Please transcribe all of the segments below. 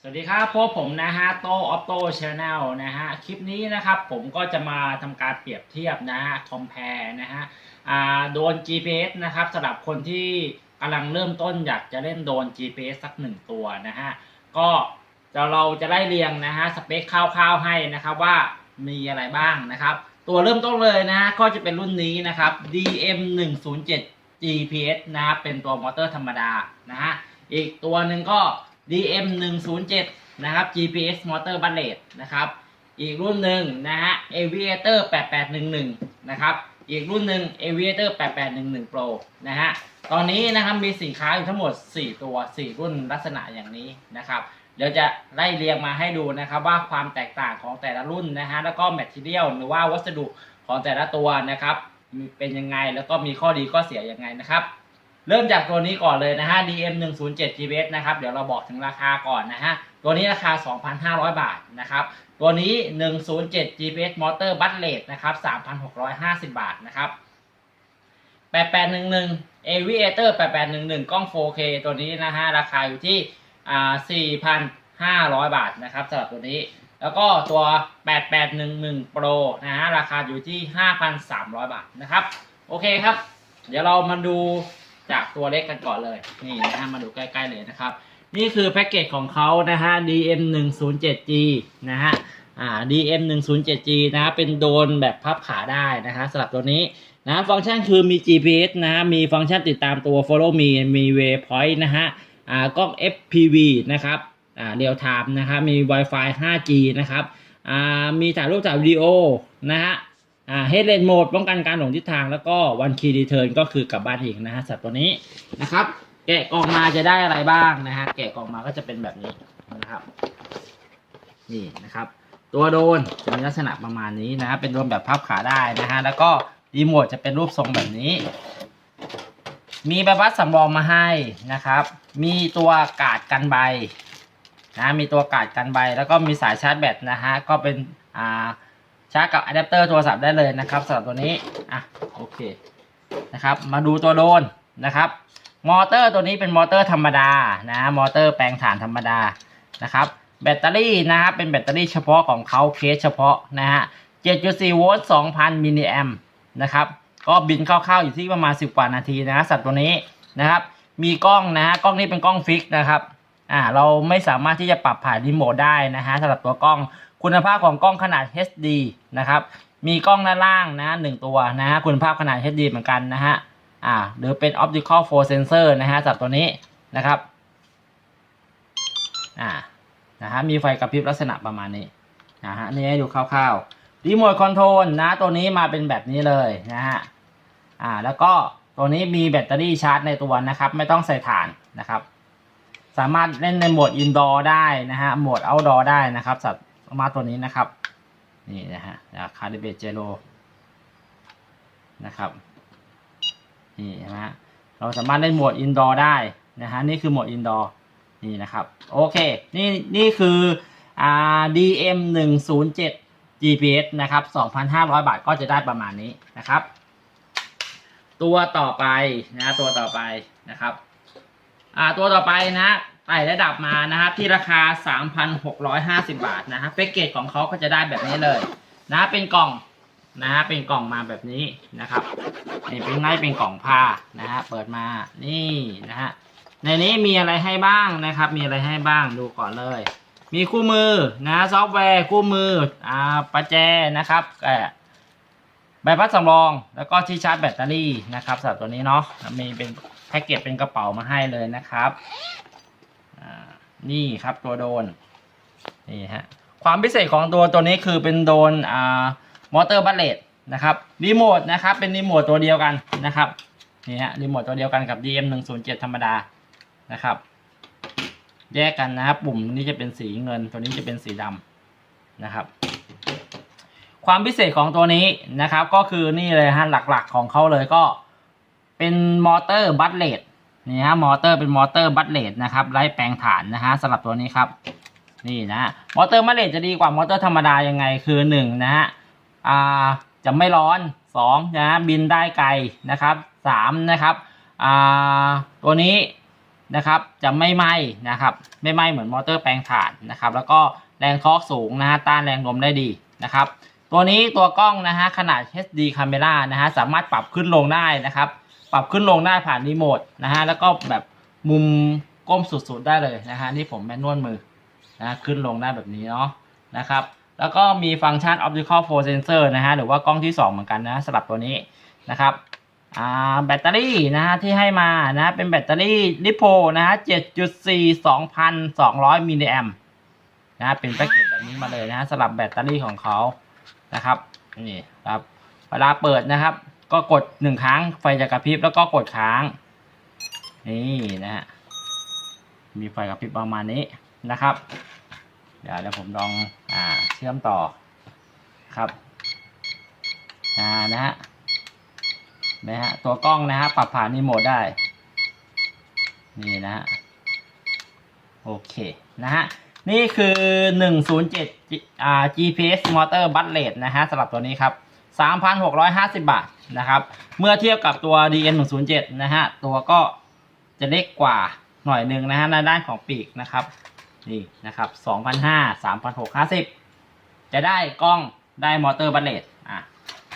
สวัสดีครับพวกผมนะฮะโตออโต้ชาแนลนะฮะคลิปนี้นะครับผมก็จะมาทำการเปรียบเทียบนะฮะคอมเพลนะฮะอ่าโดน GPS นะครับสำหรับคนที่กำลังเริ่มต้นอยากจะเล่นโดน GPS สักหนึ่งตัวนะฮะก็เราจะไล่เรียงนะฮะสเปคคร่าวๆให้นะครับว่ามีอะไรบ้างนะครับ ตัวเริ่มต้นเลยนะฮะก็จะเป็นรุ่นนี้นะครับ DM 107 GPS นะเป็นตัวมอเตอร์ธรรมดานะฮะอีกตัวหนึ่งก็ DM 107นะครับ GPS Motor b u l l e t นะครับ อีกรุ่นหนึ่งนะฮะ Aviator 8811นะครับ อีกรุ่นหนึ่ง Aviator 8811 Pro นะฮะ ตอนนี้นะครับมีสินค้าอยู่ทั้งหมด 4 ตัว 4 รุ่นลักษณะอย่างนี้นะครับ เดี๋ยวจะไล่เรียงมาให้ดูนะครับว่าความแตกต่างของแต่ละรุ่นนะฮะ แล้วก็ Material หรือว่าวัสดุของแต่ละตัวนะครับมีเป็นยังไง แล้วก็มีข้อดีข้อเสียยังไงนะครับ เริ่มจากตัวนี้ก่อนเลยนะฮะ DM 107 GPS นะครับ เดี๋ยวเราบอกถึงราคาก่อนนะฮะ ตัวนี้ราคา 2,500 บาทนะครับ ตัวนี้ 107 GPS Motor b u t l e t นะครับ 3,650 บาทนะครับ 8811 Aviator 8811 กล้อง 4K ตัวนี้นะฮะ ราคาอยู่ที่อ่า4,500 บาทนะครับสำหรับตัวนี้ แล้วก็ตัว 8811 Pro นะฮะ ราคาอยู่ที่ 5,300 บาทนะครับ โอเคครับ เดี๋ยวเรามาดู จากตัวเล็กกันก่อนเลย นี่นะฮะมาดูใกล้ๆเลยนะครับ นี่คือแพ็กเกจของเขานะฮะ DM 1 0 7 G นะฮะอ่า DM 1 0 7 G นะฮะเป็นโดนแบบพับขาได้นะฮะสำหรับตัวนี้นะฟังก์ชันคือมี GPS นะมีฟังก์ชันติดตามตัว Follow Me มี Waypoint นะฮะอ่ากล้อง FPV นะครับอ่า Real Time นะฮะมี Wi-Fi 5G นะครับอ่ามีถ่ายรูปถ่ายวิดีโอนะฮะ อ่า Headless Mode ป้องกันการหลงทิศทางแล้วก็ One Key Return ก็คือกลับบ้านเองนะฮะสำหรับตัวนี้นะครับ แกะกล่องมาจะได้อะไรบ้างนะฮะแกะกล่องมาก็จะเป็นแบบนี้นะครับ นี่นะครับ ตัวโดนจะมีลักษณะประมาณนี้นะฮะเป็นโดรนแบบพับขาได้นะฮะแล้วก็รีโมทจะเป็นรูปทรงแบบนี้ มีใบพัดสำรองมาให้นะครับ มีตัวกาดกันใบนะมีตัวกาดกันใบ แล้วก็มีสายชาร์จแบตนะฮะก็เป็นอ่า ชาร์จกับอะแดปเตอร์โทรศัพท์ได้เลยนะครับสำหรับตัวนี้อะโอเคนะครับ มาดูตัวโดรนนะครับมอเตอร์ตัวนี้เป็นมอเตอร์ธรรมดานะมอเตอร์แปลงถ่านธรรมดานะครับ แบตเตอรี่นะครับเป็นแบตเตอรี่เฉพาะของเขาเคสเฉพาะนะฮะ7.4โวลต์2,000มิลลิแอมนะครับก็บินคร่าวๆอยู่ที่ประมาณ 10 กว่านาทีนะฮะสัตว์ตัวนี้นะครับ มีกล้องนะฮะกล้องนี้เป็นกล้องฟิกนะครับอ่าเราไม่สามารถที่จะปรับผ่านรีโมทได้นะฮะสำหรับตัวกล้อง คุณภาพของกล้องขนาด HD นะครับ มีกล้องด้านล่างนะหนึ่งตัวนะฮะคุณภาพขนาด HD เหมือนกันนะฮะอ่าหรือเป็น optical flow sensor นะฮะสับตัวนี้นะครับอ่านะฮะมีไฟกระพริบลักษณะประมาณนี้นะฮะนี่ให้ดูคร่าวๆรีโมทคอนโทรลนะตัวนี้มาเป็นแบบนี้เลยนะฮะอ่าแล้วก็ตัวนี้มีแบตเตอรี่ชาร์จในตัวนะครับ ไม่ต้องใส่ถ่านนะครับ สามารถเล่นในโหมดอินดอร์ได้นะฮะโหมดเอาท์ดอร์ได้นะครับสับ มาตัวนี้นะครับ นี่นะฮะคาร์ดิเบตเจโรนะครับนี่นะฮะเราสามารถเล่นโหมดอินดอร์ได้นะฮะนี่คือโหมดอินดอร์นี่นะครับโอเคนี่นี่คืออ่า DM 1 0 7 GPS นะครับ 2,500 บาทก็จะได้ประมาณนี้นะครับ ตัวต่อไปนะตัวต่อไปนะครับอ่าตัวต่อไปนะ ไต่ระดับมานะครับที่ราคา 3,650 บาทนะฮะแพ็กเกจของเขาก็จะได้แบบนี้เลยนะเป็นกล่องนะฮะเป็นกล่องมาแบบนี้นะครับนี่เป็นไงเป็นกล่องผ้านะฮะเปิดมานี่นะฮะในนี้มีอะไรให้บ้างนะครับ มีอะไรให้บ้างดูก่อนเลย มีคู่มือนะซอฟต์แวร์คู่มืออ่าประแจนะครับแกใบพัดสำรอง แล้วก็ที่ชาร์จแบตเตอรี่นะครับสำหรับตัวนี้เนาะมีเป็นแพ็กเกจเป็นกระเป๋ามาให้เลยนะครับ นี่ครับตัวโดนนี่ฮะความพิเศษของตัวตัวนี้คือเป็นโดนอ่ามอเตอร์บัลเลตนะครับรีโมทนะครับเป็นรีโมทตัวเดียวกันนะครับนี่ฮะรีโมทตัวเดียวกันกับ DM 1 0 7 ธรรมดานะครับ แยกกันนะครับปุ่มนี้จะเป็นสีเงิน ตัวนี้จะเป็นสีดำนะครับ ความพิเศษของตัวนี้นะครับ ก็คือนี่เลยฮะหลักๆของเขาเลยก็เป็นมอเตอร์บัตเลต นี่ฮะมอเตอร์เป็นมอเตอร์บัตเลตนะครับไร้แปลงฐานนะฮะสำหรับตัวนี้ครับนี่นะมอเตอร์บัตเลตจะดีกว่ามอเตอร์ธรรมดายังไงคือหนึ่งนะฮะอ่าจะไม่ร้อนสองนะบินได้ไกลนะครับสามนะครับอ่าตัวนี้นะครับจะไม่ไหม้นะครับไม่ไหม้เหมือนมอเตอร์แปลงถ่านนะครับแล้วก็แรงทอร์กสูงนะฮะต้านแรงลมได้ดีนะครับตัวนี้ตัวกล้องนะฮะขนาด HD camera นะฮะสามารถปรับขึ้นลงได้นะครับ ปรับขึ้นลงได้ผ่านรีโมทนะฮะแล้วก็แบบมุมก้มสุดๆได้เลยนะฮะนี่ผมแมนนวลมือนะขึ้นลงได้แบบนี้เนาะนะครับแล้วก็มีฟังก์ชัน optical flow sensor นะฮะหรือว่ากล้องที่ 2 เหมือนกันนะสำหรับตัวนี้นะครับอ่าแบตเตอรี่นะฮะที่ให้มานะเป็นแบตเตอรี่ลิโพนะฮะ7.4 2,200มิลลิแอมนะเป็นแพ็กเกจแบบนี้มาเลยนะฮะสำหรับแบตเตอรี่ของเขานะครับนี่ครับเวลาเปิดนะครับ ก็กดหนึ่งครั้งไฟจะกระพริบแล้วก็กดค้าง นี่นะฮะมีไฟกระพริบประมาณนี้นะครับ เดี๋ยวเดี๋ยวผมลองอ่าเชื่อมต่อครับอ่านะฮะนะฮะตัวกล้องนะฮะปรับผ่านรีโหมทได้ นี่นะฮะโอเคนะฮะนี่คือ 107อ่า GPS Motor b u t l e t นะฮะสำหรับตัวนี้ครับ 3,650 บาทนะครับ เมื่อเทียบกับตัว DN 107 นะฮะ ตัวก็จะเล็กกว่าหน่อยหนึ่งนะฮะในด้านของปีกนะครับ นี่นะครับ2,500 3,650 จะได้กล้องได้มอเตอร์บัลเลตอะ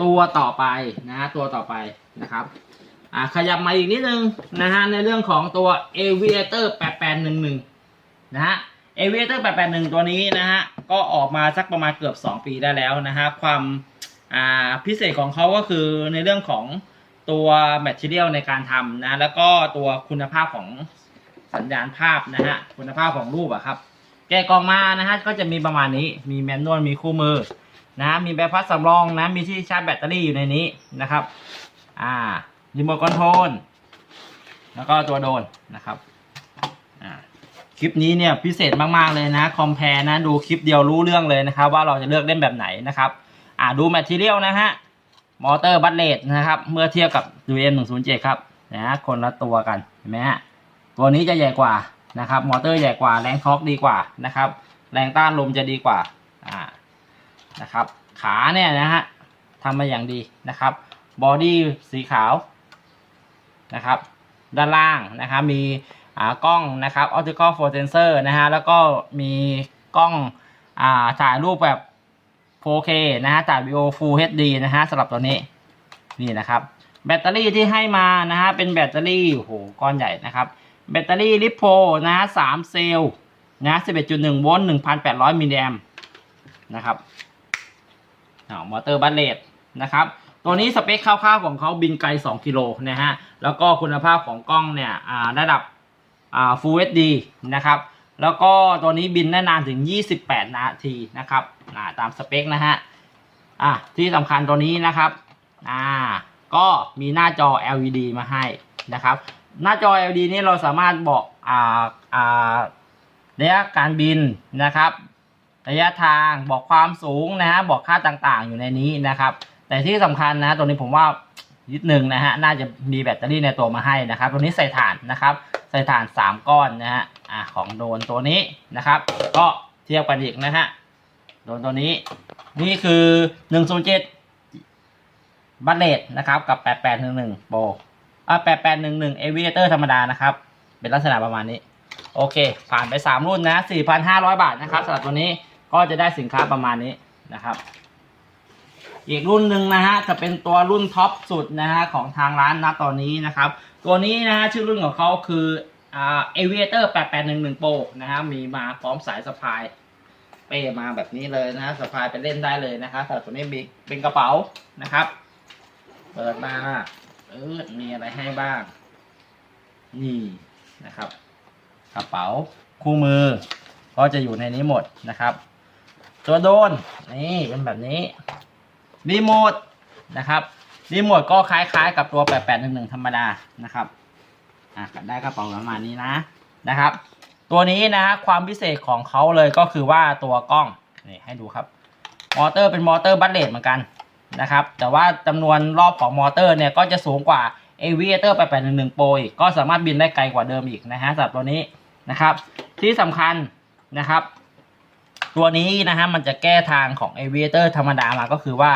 ตัวต่อไปนะฮะตัวต่อไปนะครับอะขยับมาอีกนิดนึงนะฮะในเรื่องของตัว Aviator 8811 นะฮะ Aviator 881 ตัวนี้นะฮะก็ออกมาสักประมาณเกือบ 2 ปีได้แล้วนะฮะความ พิเศษของเขาก็คือในเรื่องของตัวแมทเทียลในการทำนะแล้วก็ตัวคุณภาพของสัญญาณภาพนะฮะคุณภาพของรูปอะครับ แกะกล่องมานะฮะก็จะมีประมาณนี้มีแมนนวลมีคู่มือนะมีแบบพัดสำรองนะมีที่ชาร์จแบตเตอรี่อยู่ในนี้นะครับอ่ารีโมทคอนโทรลแล้วก็ตัวโดนนะครับอ่าคลิปนี้เนี่ยพิเศษมากๆเลยนะคอมเพลนะดูคลิปเดียวรู้เรื่องเลยนะครับ ว่าเราจะเลือกเล่นแบบไหนนะครับ อ่าดูแมทเทียลนะฮะ มอเตอร์บัตเลตนะครับ เมื่อเทียบกับ UN 107 ครับนะฮะคนละตัวกันเห็นไหมฮะตัวนี้จะใหญ่กว่านะครับ มอเตอร์ใหญ่กว่าแรงทอร์กดีกว่านะครับ แรงต้านลมจะดีกว่าอ่านะครับ ขาเนี่ยนะฮะทำมาอย่างดีนะครับบอดี้สีขาวนะครับ ด้านล่างนะครับมีอ่ากล้องนะครับ optical flow sensor นะฮะแล้วก็มีกล้องอ่าถ่ายรูปแบบ 4K นะฮะถ่าย video full HD นะฮะสำหรับตัวนี้นี่นะครับ แบตเตอรี่ที่ให้มานะฮะเป็นแบตเตอรี่โหก้อนใหญ่นะครับ แบตเตอรี่ลิโพนะฮะ3เซลล์นะ11.1โวลต์1,800มิลลิแอมนะครับอ่ามอเตอร์บัตเลตนะครับ ตัวนี้สเปคคร่าวๆของเขาบินไกล 2 กิโลนะฮะ แล้วก็คุณภาพของกล้องเนี่ยอ่าระดับอ่า Full HD นะครับ แล้วก็ตัวนี้บินได้นานถึง 28 นาทีนะครับาตามสเปคนะฮะอะที่สำคัญตัวนี้นะครับอ่าก็มีหน้าจอ LED มาให้นะครับ หน้าจอ LED นี้เราสามารถบอกอ่าอ่าระยะการบินนะครับ ระยะทางบอกความสูงนะฮะบอกค่าต่างๆ อยู่ในนี้นะครับ แต่ที่สำคัญนะตัวนี้ผมว่านิดหนึ่งนะฮะน่าจะมีแบตเตอรี่ในตัวมาให้นะครับ ตัวนี้ใส่ถ่านนะครับ ส่ถ่าน3ก้อนนะฮะอ่าของโดนตัวนี้นะครับ ก็เทียบกันอีกนะฮะโดนตัวนี้ นี่คือ107บัตเลตนะครับ กับ8811โปรอ่า8811 Aviator ธรรมดานะครับ เป็นลักษณะประมาณนี้ โอเค ผ่านไป3รุ่นนะ4,500บาทนะครับสำหรับตัวนี้ก็จะได้สินค้าประมาณนี้นะครับ อีกรุ่นหนึ่งนะฮะจะเป็นตัวรุ่นท็อปสุดนะฮะของทางร้านนะตอนนี้นะครับ ตัวนี้นะฮะชื่อรุ่นของเขาคืออ่า Aviator 8811 Pro นะฮะมีมาพร้อมสายสะพาย เป้มาแบบนี้เลยนะฮะสะพายไปเล่นได้เลยนะครับแต่ตัวนี้มีเป็นกระเป๋านะครับเปิดมาเออมีอะไรให้บ้าง นี่นะครับ กระเป๋าคู่มือ ก็จะอยู่ในนี้หมดนะครับ ตัวโดน นี่เป็นแบบนี้ รีโมทนะครับรีโมทก็คล้ายๆ กับตัว 8811 ธรรมดานะครับอะได้กระเป๋าประมาณนี้นะนะครับ ตัวนี้นะความพิเศษของเขาเลยก็คือว่าตัวกล้องนี่ให้ดูครับมอเตอร์เป็นมอเตอร์บัตเลตเหมือนกันนะครับ แต่ว่าจำนวนรอบของมอเตอร์เนี่ยก็จะสูงกว่า Aviator 8811 Pro อีกก็สามารถบินได้ไกลกว่าเดิมอีกนะฮะสำหรับตัวนี้นะครับ ที่สำคัญนะครับ ตัวนี้นะฮะมันจะแก้ทางของ Aviator ธรรมดามาก็คือว่า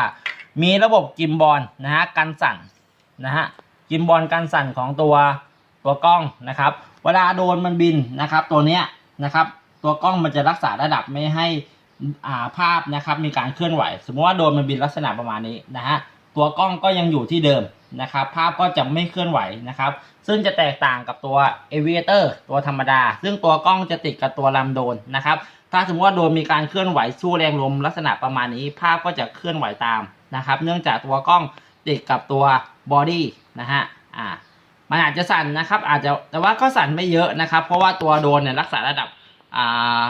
มีระบบกิมบอลนะฮะกันสั่นนะฮะกิมบอลกันสั่นของตัวตัวกล้องนะครับ เวลาโดนมันบินนะครับ ตัวเนี้ยนะครับ ตัวกล้องมันจะรักษาระดับไม่ให้อ่าภาพนะครับ มีการเคลื่อนไหว สมมติว่าโดนมันบินลักษณะประมาณนี้นะฮะ ตัวกล้องก็ยังอยู่ที่เดิมนะครับ ภาพก็จะไม่เคลื่อนไหวนะครับ ซึ่งจะแตกต่างกับตัว Aviator ตัวธรรมดา ซึ่งตัวกล้องจะติดกับตัวลำโดนนะครับ ถ้าสมมติว่าโดนมีการเคลื่อนไหวสู้แรงลมลักษณะประมาณนี้ ภาพก็จะเคลื่อนไหวตามนะครับ เนื่องจากตัวกล้องติดกับตัวบอดี้นะฮะ อ่า มันอาจจะสั่นนะครับ อาจจะ แต่ว่าก็สั่นไม่เยอะนะครับ เพราะว่าตัวโดนเนี่ยรักษาระดับ อ่า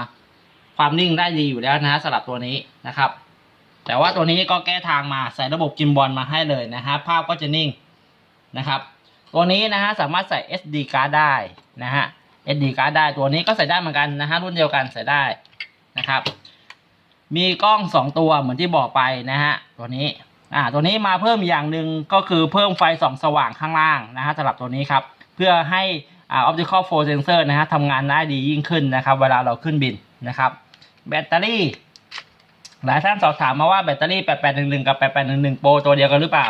ความนิ่งได้ดีอยู่แล้วนะสำหรับตัวนี้นะครับ แต่ว่าตัวนี้ก็แก้ทางมาใส่ระบบกิมบอลมาให้เลยนะฮะภาพก็จะนิ่งนะครับ ตัวนี้นะฮะสามารถใส่ SD card ได้นะฮะ SD card ได้ตัวนี้ก็ใส่ได้เหมือนกันนะฮะรุ่นเดียวกันใส่ได้นะครับ มีกล้อง 2 ตัวเหมือนที่บอกไปนะฮะตัวนี้อ่าตัวนี้มาเพิ่มอย่างหนึ่งก็คือเพิ่มไฟส่องสว่างข้างล่างนะฮะสำหรับตัวนี้ครับ เพื่อให้อ่า optical flow sensor นะฮะทำงานได้ดียิ่งขึ้นนะครับ เวลาเราขึ้นบินนะครับ แบตเตอรี่ หลายท่านสอบถามมาว่าแบตเตอรี่ 8811 กับ 8811 Pro ตัวเดียวกันหรือเปล่า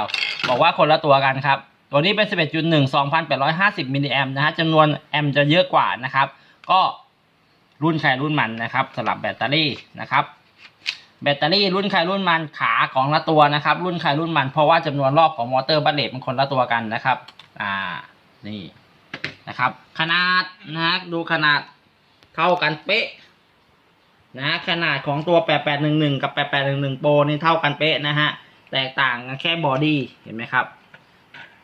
บอกว่าคนละตัวกันครับ ตัวนี้เป็น 11.1 2,850 มิลลิแอมนะฮะจำนวนแอมป์จะเยอะกว่านะครับ ก็รุ่นใครรุ่นมันนะครับสำหรับแบตเตอรี่นะครับ แบตเตอรี่รุ่นใครรุ่นมันขาของละตัวนะครับ รุ่นใครรุ่นมันเพราะว่าจำนวนรอบของมอเตอร์บัตเลตมันคนละตัวกันนะครับ อ่า นี่นะครับ ขนาดนะฮะดูขนาดเท่ากันเป๊ะ นะขนาดของตัว 8811 กับ 8811 Pro นี่เท่ากันเป๊ะนะฮะ แตกต่างกันแค่บอดี้เห็นไหมครับ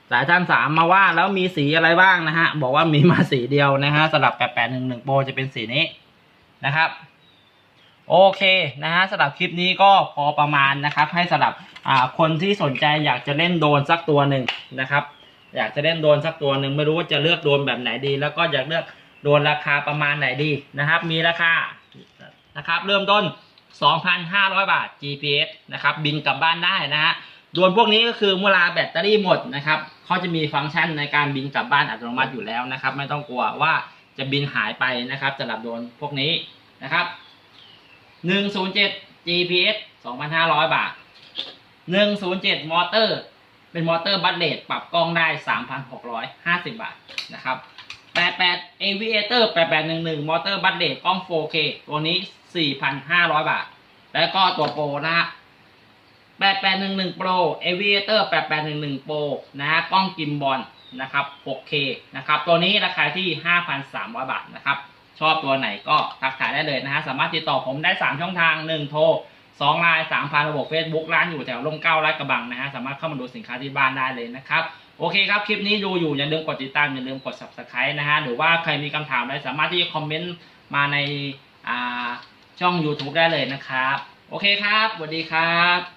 หลายท่านสามมาว่าแล้วมีสีอะไรบ้างนะฮะ บอกว่ามีมาสีเดียวนะฮะสำหรับ 8811 Pro จะเป็นสีนี้นะครับ โอเคนะฮะสำหรับคลิปนี้ก็พอประมาณนะครับ ให้สำหรับคนที่สนใจอยากจะเล่นโดนสักตัวหนึ่งนะครับ อยากจะเล่นโดนสักตัวหนึ่งไม่รู้ว่าจะเลือกโดนแบบไหนดี แล้วก็อยากเลือกโดนราคาประมาณไหนดีนะครับ มีราคา นะครับ เริ่มต้น 2,500 บาท GPS นะครับ บินกลับบ้านได้นะฮะโดนพวกนี้ก็คือเวลาแบตเตอรี่หมดนะครับเขาจะมีฟังก์ชันในการบินกลับบ้านอัตโนมัติอยู่แล้วนะครับ ไม่ต้องกลัวว่าจะบินหายไปนะครับสำหรับโดนพวกนี้นะครับ107 GPS 2,500 บาท 107 มอเตอร์ เป็นมอเตอร์บัตเลตปรับกล้องได้ 3,650 บาทนะครับ 88 Aviator 8811 มอเตอร์บัตเลตกล้อง 4K ตัวนี้ 4,500 บาท แล้วก็ตัวโปรนะฮะ8811 Pro Aviator 8811 Pro นะฮะกล้องกิมบอลนะครับ 6K นะครับ ตัวนี้ราคาที่ 5,300 บาทนะครับ ชอบตัวไหนก็ทักทายได้เลยนะฮะ สามารถติดต่อผมได้ 3 ช่องทาง 1 โทร2ไลน์3ผ่านระบบ Facebook ร้านอยู่แถวร่มเก้าลาดกระบังนะฮะ สามารถเข้ามาดูสินค้าที่บ้านได้เลยนะครับ โอเคครับ คลิปนี้ดูอยู่อย่าลืมกดติดตามอย่าลืมกด subscribe นะฮะ หรือว่าใครมีคำถามอะไรสามารถที่จะคอมเมนต์มาในช่อง YouTube ได้เลยนะครับ โอเคครับสวัสดีครับ